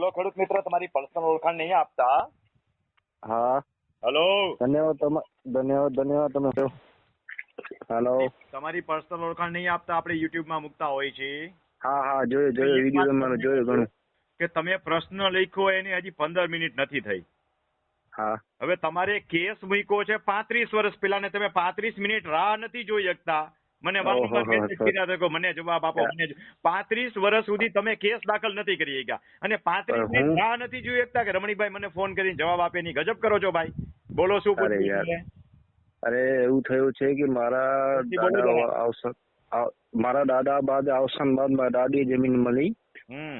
Hello ખેડૂત મિત્ર તમારી પર્સનલ ઓળખાણ નહીં આપતા. હા. હેલો ધન્યવાદ ધન્યવાદ ધન્યવાદ તમે હેલો તમારી પર્સનલ ઓળખાણ નહીં આપતા આપણે યુટ્યુબમાં મૂકતા હોય છે. હા હા જોયું જોયું વીડિયો મારો જોયો ઘણું. કે તમે પ્રશ્ન લખ્યો એની હજી પંદર મિનિટ નથી થઈ. હા. હવે તમારે કેસ મૂક્યો છે પાંત્રીસ વર્ષ પેલા ને તમે પાંત્રીસ મિનિટ રાહ નથી જોઈ શકતા. મને વારંવાર ઓહો, કર્યા હતા કે મને જવાબ આપો. મને પાંત્રીસ વર્ષ સુધી તમે કેસ દાખલ નથી કરી ગયા અને પાંત્રીસ રાહ નથી જોઈ શકતા કે રમણીભાઈ મને ફોન કરીને જવાબ આપે નહીં. ગજબ કરો છો ભાઈ. બોલો શું અરે પૂછ્યું અરે એવું થયું છે કે મારા દાદા મારા દાદા બાદ અવસાન બાદ મારા દાદી જમીન મળી.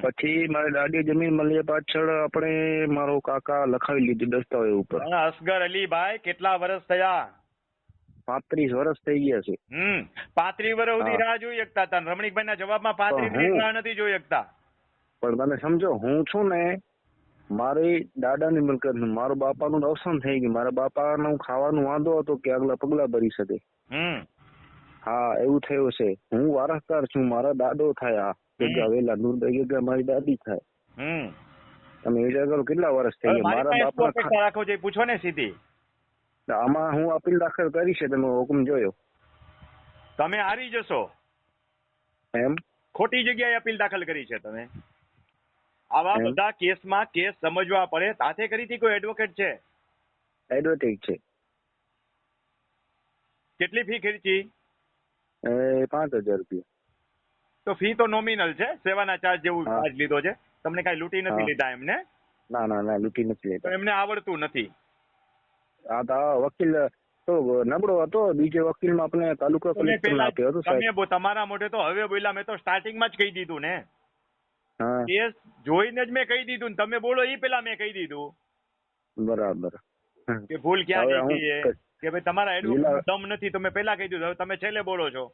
પછી મારી દાદી જમીન મળી પાછળ આપણે મારો કાકા લખાવી લીધું દસ્તાવેજ ઉપર. અસગર અલીભાઈ કેટલા વર્ષ થયા? પાંત્રીસ વર્ષ થઈ ગયા છે. હમ. પાંત્રીસ વર્ષ સુધી રાહ જોઈ શકતા હતા. રમણીકભાઈ ના જવાબમાં પાંત્રીસ મિનિટ રાહ નથી જોઈ શકતા. પણ તમે સમજો હું છું ને મારી દાદાની મિલકત મારો બાપાનું અવસાન થઈ ગયું. મારા બાપાનું ખાવાનું વાંધો હતો કે આગલા પગલા ભરી શકે. હા એવું થયું છે. હું વારસદાર છું. મારા દાદો થયા. ભેગા વેલા ભેગા મારી દાદી થાય. તમે વિચાર કરો કેટલા વર્ષ થઈ ગયા? મારા બાપા રાખો છો પૂછો ને સીધી. આમાં હું અપીલ દાખલ કરી છે તમે હુકમ જોયો. તમે હારી જશો. એમ? ખોટી જગ્યાએ અપીલ દાખલ કરી છે તમે. આવા? બધા કેસમાં કેસ સમજવા પડે સાથે કરી હતી કોઈ એડવોકેટ છે? એડવોકેટ છે. કેટલી ફી ખર્ચી? એ પાંચ હજાર રૂપિયા. તો ફી તો નોમિનલ છે સેવાના ચાર્જ જેવું ચાર્જ લીધો છે. તમને કઈ લૂંટી નથી લીધા એમને? ના ના ના લૂંટી નથી લીધા. એમને આવડતું નથી. આ તો વકીલ તો નબળો હતો. બીજે વકીલમાં આપણે તાલુકા કલેક્ટર આપ્યો હતો સાહેબ. તમારા મોઢે તો હવે બોલ્યા મેં તો સ્ટાર્ટિંગમાં જ કહી દીધું ને. કેસ જોઈને જ મેં કહી દીધું ને. તમે બોલો એ પેલા મેં કહી દીધું. બરાબર. કે ભૂલ ક્યાં થઈ કે ભાઈ તમારા એડવોકેટ દમ નથી તમે પેલા કહી દીધું. હવે તમે છેલ્લે બોલો છો.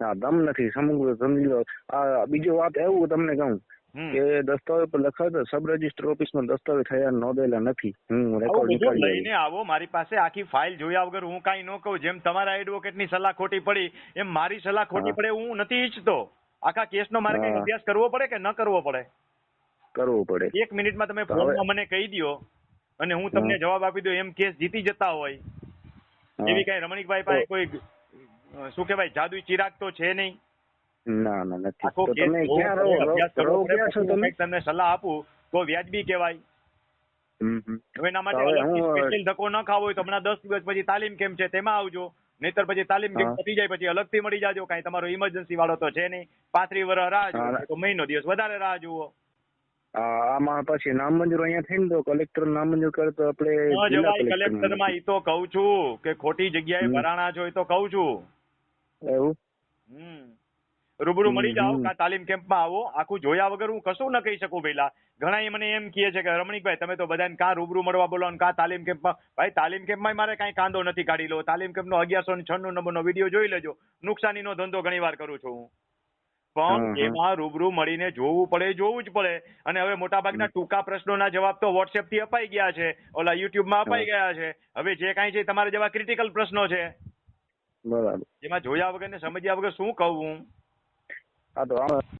હા દમ નથી સમગ્ર સમજી લો. આ બીજી વાત એવું તમને કહું. કે દસ્તાવેજ પર લખાય તો સબ રજિસ્ટર ઓફિસમાં દસ્તાવેજ થયા નોંધેલા નથી. હું રેકોર્ડ નીકળી લઈને આવો મારી પાસે આખી ફાઇલ જોયા વગર હું કાઈ ન કહું. જેમ તમારા એડવોકેટની સલાહ ખોટી પડી એમ મારી સલાહ ખોટી પડે હું નથી ઈચ્છતો. આખા કેસનો મારે કઈ અભ્યાસ કરવો પડે કે ન કરવો પડે? કરવો પડે. એક મિનિટમાં તમે તો માં ફોનમાં મને કહી દો અને હું તમને જવાબ આપી દઉં એમ કેસ જીતી જતા હોય. એવી કઈ રમણીકભાઈ પાસે કોઈ શું કહેવાય જાદુઈ ચિરાગ તો છે નહીં. ના ના નથી. તો તમે ક્યાં રહો? રહો- ક્યાં છો તમે? તમને સલાહ આપું. તો વ્યાજબી કહેવાય. હવે એના માટે સ્પેશિયલ ધક્કો ન ખાવો હોય તો હમણાં દસ દિવસ પછી તાલીમ કેમ છે તેમાં આવજો. નહીતર પછી તાલીમ કેમ પતી જાય પછી અલગથી મળી જાજો. કાંઈ તમારો ઇમરજન્સી વાળો તો છે નહીં. પાંત્રીસ વર્ષ રાહ જુઓ. તો મહિનો દિવસ વધારે રાહ જુઓ. આમાં પછી નામંજૂર અહીંયા થઈને તો કલેક્ટર નામંજૂર કરે તો આપણે કલેક્ટરમાં ઈ તો કહું છું કે ખોટી જગ્યાએ. ભરાણા છો ઈ તો કહું છું. એવું. રૂબરૂ મળી જાઓ કા તાલીમ કેમ્પમાં આવો. આખું જોયા વગર હું કશું ન કહી શકું પેલા ઘણા મને એમ કહે છે કે રમણીકભાઈ તમે તો બધાને કાં રૂબરૂ મળવા બોલો કાં તાલીમ કેમ્પમાં? ભાઈ તાલીમ કેમ્પમાં મારે કાંઈ કાંદો નથી કાઢી લો. તાલીમ કેમ્પનો અગિયારસો ને છન્નું નંબરનો વીડિયો જોઈ લેજો. નુકસાનીનો ધંધો ઘણી વાર કરું છું હું. પણ એમાં રૂબરૂ મળીને જોવું પડે જોવું જ પડે. અને હવે મોટાભાગના ટૂંકા પ્રશ્નોના જવાબ તો વોટ્સએપથી અપાઈ ગયા છે. ઓલા યુટ્યુબમાં અપાઈ ગયા છે. હવે જે કાંઈ છે તમારા જેવા ક્રિટિકલ પ્રશ્નો છે. બરાબર. જેમાં જોયા વગર ને સમજ્યા વગર શું કહું હું આ તો આમાં